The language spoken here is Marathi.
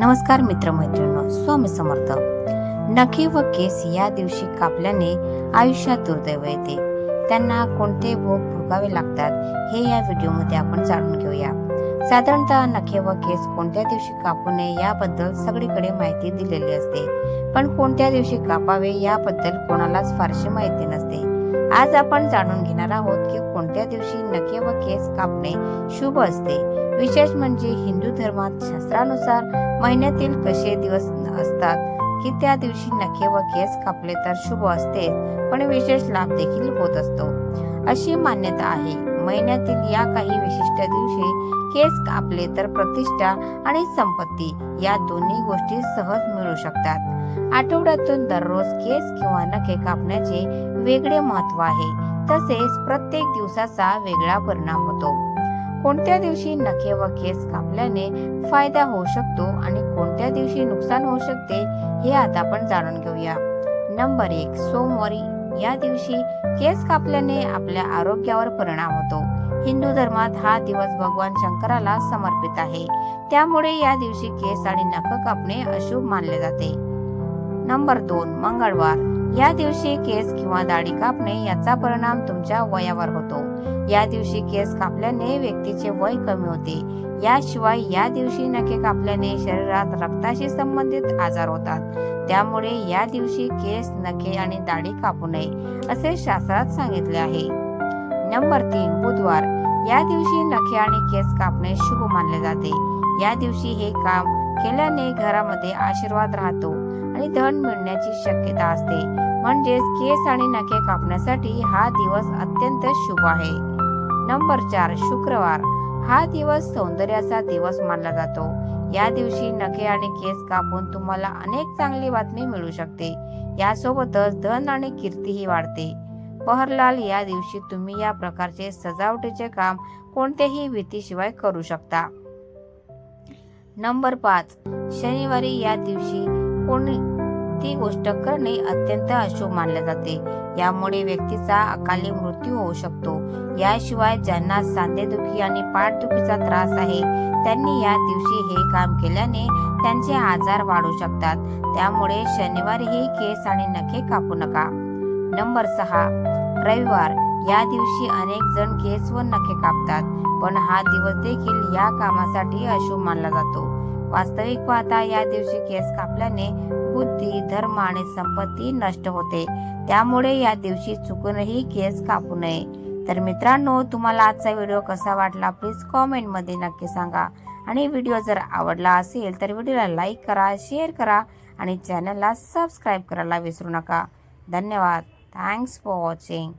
नमस्कार मित्रमैत्रिणींनो स्वामी समर्थ. नखे व केस या दिवशी कापल्याने आयुष्यात दुर्दैव येते. त्यांना कोणते भोग भोगावे लागतात हे या व्हिडिओमध्ये आपण जाणून घेऊया. साधारणतः नखे व केस कोणत्या दिवशी कापू नये याबद्दल सगळीकडे माहिती दिलेली असते. पण कोणत्या दिवशी कापावे याबद्दल कोणालाच फारशी माहिती नसते. आज आपण जाणून घेणार आहोत की कोणत्या दिवशी नखे व केस कापणे शुभ असते. विशेष म्हणजे हिंदू धर्मात शास्त्रानुसार महिन्यातील कसे दिवस असतात? की त्या दिवशी नखे व केस कापले तर शुभ असते पण विशेष लाभ देखील होत असतो. अशी मान्यता आहे. महिन्यातील या काही विशिष्ट दिवशी केस कापले तर प्रतिष्ठा आणि संपत्ती या दोन्ही गोष्टी सहज मिळू शकतात. आठवड्यातून दररोज केस किंवा नखे कापण्याचे वेगळे महत्त्व आहे. तसेच प्रत्येक दिवसाचा वेगळा परिणाम होतो. कोणत्या दिवशी नखे व केस कापल्याने फायदा होऊ शकतो आणि कोणत्या दिवशी नुकसान होऊ शकते हे आता आपण जाणून घेऊया. नंबर एक सोमवारी. या दिवशी केस कापल्याने आपल्या आरोग्यावर परिणाम होतो. हिंदू धर्मात हा दिवस भगवान शंकराला समर्पित आहे. त्यामुळे या दिवशी केस आणि नख कापणे अशुभ मानले जाते. नंबर दोन मंगळवार. या दिवशी केस किंवा दाढी कापणे याचा परिणाम तुमच्या वयावर होतो. या दिवशी केस कापल्याने व्यक्तीचे वय कमी होते. याशिवाय या दिवशी नखे कापल्याने शरीरात रक्ताशी संबंधित आजार होतात. त्यामुळे या दिवशी केस नखे आणि दाढी कापू नये असे शास्त्रात सांगितले आहे. नंबर तीन बुधवार. या दिवशी नखे आणि केस कापणे शुभ मानले जाते. या दिवशी हे काम केल्याने घरामध्ये आशीर्वाद राहतो आणि धन मिळण्याची शक्यता असते. म्हणजेच केस आणि नखे कापण्यासाठी हा दिवस अत्यंत शुभ आहे. नंबर चार शुक्रवार. हा दिवस सौंदर्याचा दिवस मानला जातो. या दिवशी नखे आणि केस कापून तुम्हाला अनेक चांगली बातमी मिळू शकते. यासोबतच धन आणि कीर्तीही वाढते. पहरलाल या दिवशी तुम्ही या प्रकारचे सजावटीचे काम कोणत्याही भीतीशिवाय करू शकता. नंबर पाच. शनिवारी या दिवशी कोणती गोष्ट करणे अत्यंत अशुभ मानले जाते. यामुळे व्यक्तीचा अकाली मृत्यू होऊ शकतो. याशिवाय ज्यांना सांधेदुखी आणि पाठदुखीचा त्रास आहे त्यांनी या दिवशी हे काम केल्याने त्यांचे आजार वाढू शकतात. त्यामुळे शनिवारीही केस आणि नखे कापू नका. नंबर सहा. रविवार. या दिवशी अनेक जण केस व नखे कापतात पण हा दिवस देखील या कामासाठी अशुभ मानला जातो. वास्तविक पाहता या दिवशी केस कापल्याने बुद्धी धर्म आणि संपत्ती नष्ट होते. त्यामुळे या दिवशी चुकूनही केस कापू नये. तर मित्रांनो तुम्हाला आजचा व्हिडिओ कसा वाटला प्लीज कॉमेंटमध्ये नक्की सांगा. आणि व्हिडिओ जर आवडला असेल तर व्हिडिओला लाईक करा शेअर करा आणि चॅनलला सबस्क्राईब करायला विसरू नका. धन्यवाद. Thanks for watching